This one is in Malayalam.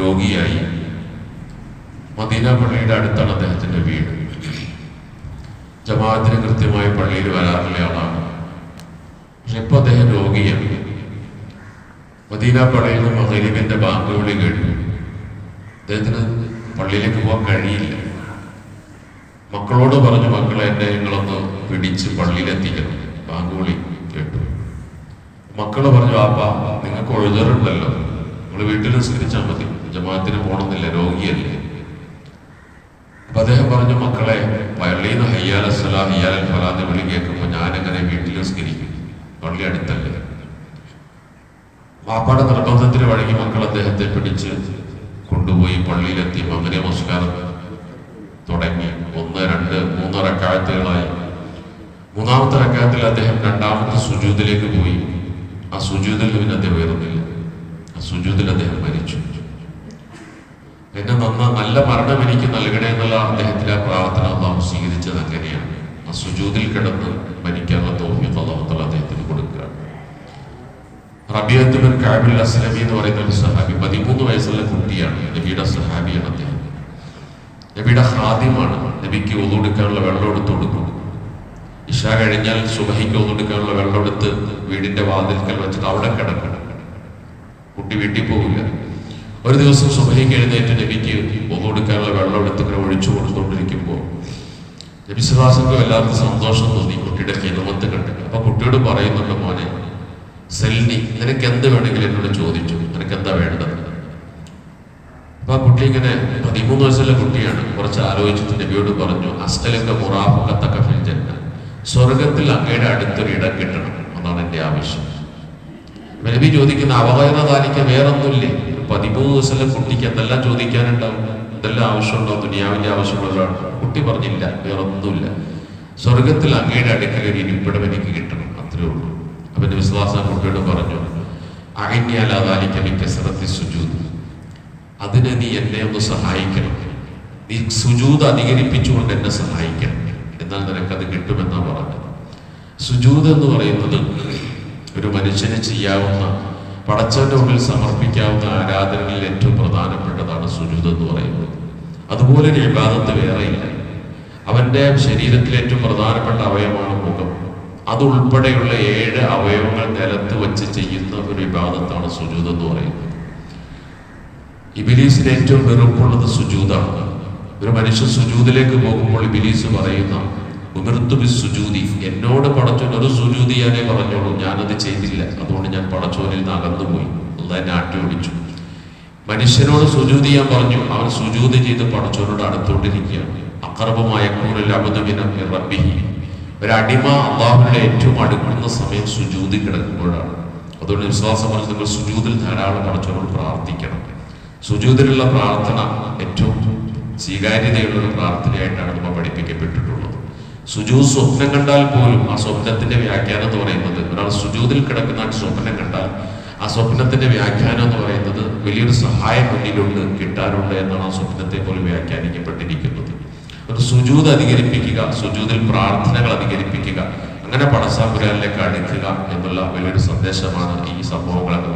രോഗിയായി. മദീന പള്ളിയുടെ അടുത്താണ് അദ്ദേഹത്തിന്റെ വീട്. ജമാഅത്തിന് കൃത്യമായി പള്ളിയിൽ വരാറുള്ള ആളാണ്. പക്ഷെ ഇപ്പൊ അദ്ദേഹം രോഗിയാണ്. മദീന പള്ളിയിൽ നിന്ന് മഹരീബിന്റെ ബാങ്ക് വിളി കേട്ടു. അദ്ദേഹത്തിന് പള്ളിയിലേക്ക് പോകാൻ കഴിയില്ല. മക്കളോട് പറഞ്ഞു മക്കളെ എന്നെ നിങ്ങളൊന്ന് പിടിച്ച് പള്ളിയിലെത്തിക്കണം. ബാങ്ക് വിളി കേട്ടു. മക്കൾ പറഞ്ഞു ആപ്പാ നിങ്ങൾക്ക് ഒഴുതറുണ്ടല്ലോ. നിങ്ങൾ വീട്ടിൽ നിസ്കരിച്ചാൽ മതി. ജമാഅത്തിന് പോകണമെന്നില്ല രോഗിയല്ലേ? അപ്പൊ അദ്ദേഹം പറഞ്ഞു മക്കളെ പള്ളിയിൽ നിന്ന് അസ്സലാം സലാ ഹയ്യാൽ ഫലാന്ന് വിളി കേൾക്കുമ്പോൾ ഞാനെങ്ങനെ വീട്ടിൽ നിസ്കരിക്കും? പള്ളി അടുത്തല്ലേ? വാപ്പാടെ നിർബന്ധത്തിന് വഴങ്ങി മക്കൾ അദ്ദേഹത്തെ പിടിച്ച് കൊണ്ടുപോയി പള്ളിയിലെത്തി. മകനെ നമസ്കാരം തുടങ്ങി. ഒന്ന് രണ്ട് മൂന്ന് റക്കാഴത്തുകളായി മൂന്നാമത്തെ റക്കാഴത്തിൽ അദ്ദേഹം രണ്ടാമത്തെ സുജൂതിലേക്ക് പോയി. ആ സുജൂതിൽ പിന്നെ അദ്ദേഹം ഉയർന്നില്ല. സുജൂതിൽ അദ്ദേഹം മരിച്ചു. എന്നെ നന്ന നല്ല മരണം എനിക്ക് നൽകണേ എന്നുള്ള അദ്ദേഹത്തിന്റെ ആ പ്രാർത്ഥന. അള്ളാഹു സ്വീകരിച്ചത് അങ്ങനെയാണ്. ആ സുജൂതിൽ കിടന്ന് മരിക്കാനുള്ള തോഫിയത്ത് അള്ളാഹുത്തല അദ്ദേഹത്തിന് കൊടുക്കുകയാണ്. റബിയത്തുബിൻ കാബിൽ അസ്ലമി എന്ന് പറയുന്ന ഒരു സഹാബി പതിമൂന്ന് വയസ്സുള്ള കുട്ടിയാണ് നബിയുടെ സഹാബിയാണ് അദ്ദേഹം. നബിയുടെ ഹാദ്യമാണ് നബിക്ക് ഒതുകൊടുക്കാനുള്ള വെള്ളം എടുത്ത് കൊടുക്കും. ഇഷ കഴിഞ്ഞാൽ സുബഹിക്ക് ഒതുകൊടുക്കാനുള്ള വെള്ളം എടുത്ത് വീടിന്റെ വാതിൽക്കൽ വെച്ചിട്ട് അവിടെ കിടക്കണം കുട്ടി വീട്ടിൽ പോകില്ല ഒരു ദിവസം സുബഹിക്ക് എഴുന്നേറ്റ് നബിക്ക് ഒന്നു കൊടുക്കാനുള്ള വെള്ളം എടുത്ത് ഇങ്ങനെ ഒഴിച്ചു കൊടുത്തുകൊണ്ടിരിക്കുമ്പോൾ നബി സുഹാസക്ക് വല്ലാത്ത സന്തോഷം തോന്നി കുട്ടിയുടെ ഹിതമത്ത് കണ്ട്. അപ്പൊ കുട്ടിയോട് പറയുന്നുണ്ട് മോനെ സെല്ലി നിനക്ക് എന്ത് വേണമെങ്കിലും എന്നോട് ചോദിച്ചു. നിനക്ക് എന്താ വേണ്ടത്? അപ്പൊ ആ കുട്ടി ഇങ്ങനെ പതിമൂന്ന് വയസ്സുള്ള കുട്ടിയാണ്. കുറച്ച് ആലോചിച്ചിട്ട് നബിയോട് പറഞ്ഞു അസ്തലൊക്കെ മുറാഫുക്കത്തൊക്കെ ഫിൽജന്ന സ്വർഗത്തിൽ അങ്ങയുടെ അടുത്തൊരു ഇടം കിട്ടണം എന്നാണ് എന്റെ ആവശ്യം. നബി ചോദിക്കുന്ന അവഹേദാലിക്ക് വേറൊന്നുമില്ലേ? ഒരു പതിമൂന്ന് ദിവസം കുട്ടിക്ക് എന്തെല്ലാം ചോദിക്കാനുണ്ടാവും? എന്തെല്ലാം ആവശ്യമുണ്ടാവും? ദുനിയാവിന്റെ ആവശ്യമുള്ളതാണ് കുട്ടി പറഞ്ഞില്ല വേറൊന്നുമില്ല. സ്വർഗത്തിൽ അങ്ങയുടെ അടുക്കൽ ഒരു ഇരിപ്പിടം എനിക്ക് കിട്ടണം അത്രേ ഉള്ളൂ. അപ്പൊ എന്റെ വിശ്വാസം കുട്ടിയോട് പറഞ്ഞു അകന്യാലാതാലിക്കലിക്ക് ശ്രദ്ധി സുജൂത് അതിന് നീ എന്നെ ഒന്ന് സഹായിക്കണം. നീ സുജൂത് അധികരിപ്പിച്ചുകൊണ്ട് എന്നെ സഹായിക്കണം. എന്നാൽ നിനക്കത് കിട്ടുമെന്നാ പറഞ്ഞത്. സുജൂത് എന്ന് പറയുന്നത് ഒരു മനുഷ്യന് ചെയ്യാവുന്ന പടച്ചവന്റെ മുമ്പിൽ സമർപ്പിക്കാവുന്ന ആരാധനകളിൽ ഏറ്റവും പ്രധാനപ്പെട്ടതാണ് സുജൂത് എന്ന് പറയുന്നത്. അതുപോലെ ഒരു വിവാദത്ത് വേറെയില്ല. അവന്റെ ശരീരത്തിലെ ഏറ്റവും പ്രധാനപ്പെട്ട അവയവമാണ് മുഖം. അതുൾപ്പെടെയുള്ള ഏഴ് അവയവങ്ങൾ നിലത്ത് വെച്ച് ചെയ്യുന്ന ഒരു വിവാദത്താണ് സുജൂത് എന്ന് പറയുന്നത്. ഇബിലീസിന് ഏറ്റവും വെറുപ്പുള്ളത് സുജൂതാണ്. ഒരു മനുഷ്യൻ സുജൂതിലേക്ക് പോകുമ്പോൾ ഇബിലീസ് പറയുന്ന സുജൂതി. എന്നോട് പടച്ചോൻ ഒരു സുജൂതി ഞാനേ പറഞ്ഞോളൂ. ഞാനത് ചെയ്തില്ല. അതുകൊണ്ട് ഞാൻ പടച്ചോനിൽ നിന്ന് അകന്നുപോയി. എന്നെ ആട്ടി ഓടിച്ചു മനുഷ്യനോട് സുജൂതി ചെയ്യാൻ പറഞ്ഞു. അവൻ സുജൂതി ചെയ്ത് പടച്ചോനോട് അടുത്തോണ്ടിരിക്കുകയാണ്. അക്രമമായ കൂറിൽ അബുദമിന റബ്ബിഹി. ഒരടിമ അള്ളാഹുവിന്റെ ഏറ്റവും അടുക്കുന്ന സമയം സുജൂതി കിടക്കുമ്പോഴാണ്. അതുകൊണ്ട് വിശ്വാസം പറഞ്ഞ് നിങ്ങൾ സുജൂതിൽ ധാരാളം പടച്ചോനോട് പ്രാർത്ഥിക്കണം. സുജൂതിലുള്ള പ്രാർത്ഥന ഏറ്റവും സ്വീകാര്യതയുള്ള ഒരു പഠിപ്പിക്കപ്പെട്ടിട്ടുള്ളത് സുജൂ സ്വപ്നം കണ്ടാൽ പോലും ആ സ്വപ്നത്തിന്റെ വ്യാഖ്യാനം എന്ന് പറയുന്നത് ഒരാൾ സുജൂതിൽ കിടക്കുന്ന സ്വപ്നം കണ്ടാൽ ആ സ്വപ്നത്തിന്റെ വ്യാഖ്യാനം എന്ന് പറയുന്നത് വലിയൊരു സഹായം മുന്നിലുണ്ട് കിട്ടാറുണ്ട് എന്നാണ് ആ സ്വപ്നത്തെ പോലും വ്യാഖ്യാനിക്കപ്പെട്ടിരിക്കുന്നത്. ഒരു സുജൂത് അധികരിപ്പിക്കുക സുജൂതിൽ പ്രാർത്ഥനകൾ അധികരിപ്പിക്കുക അങ്ങനെ പടസാപുരാനിലേക്ക് അടുക്കുക എന്നുള്ള വലിയൊരു സന്ദേശമാണ് ഈ സംഭവങ്ങളൊക്കെ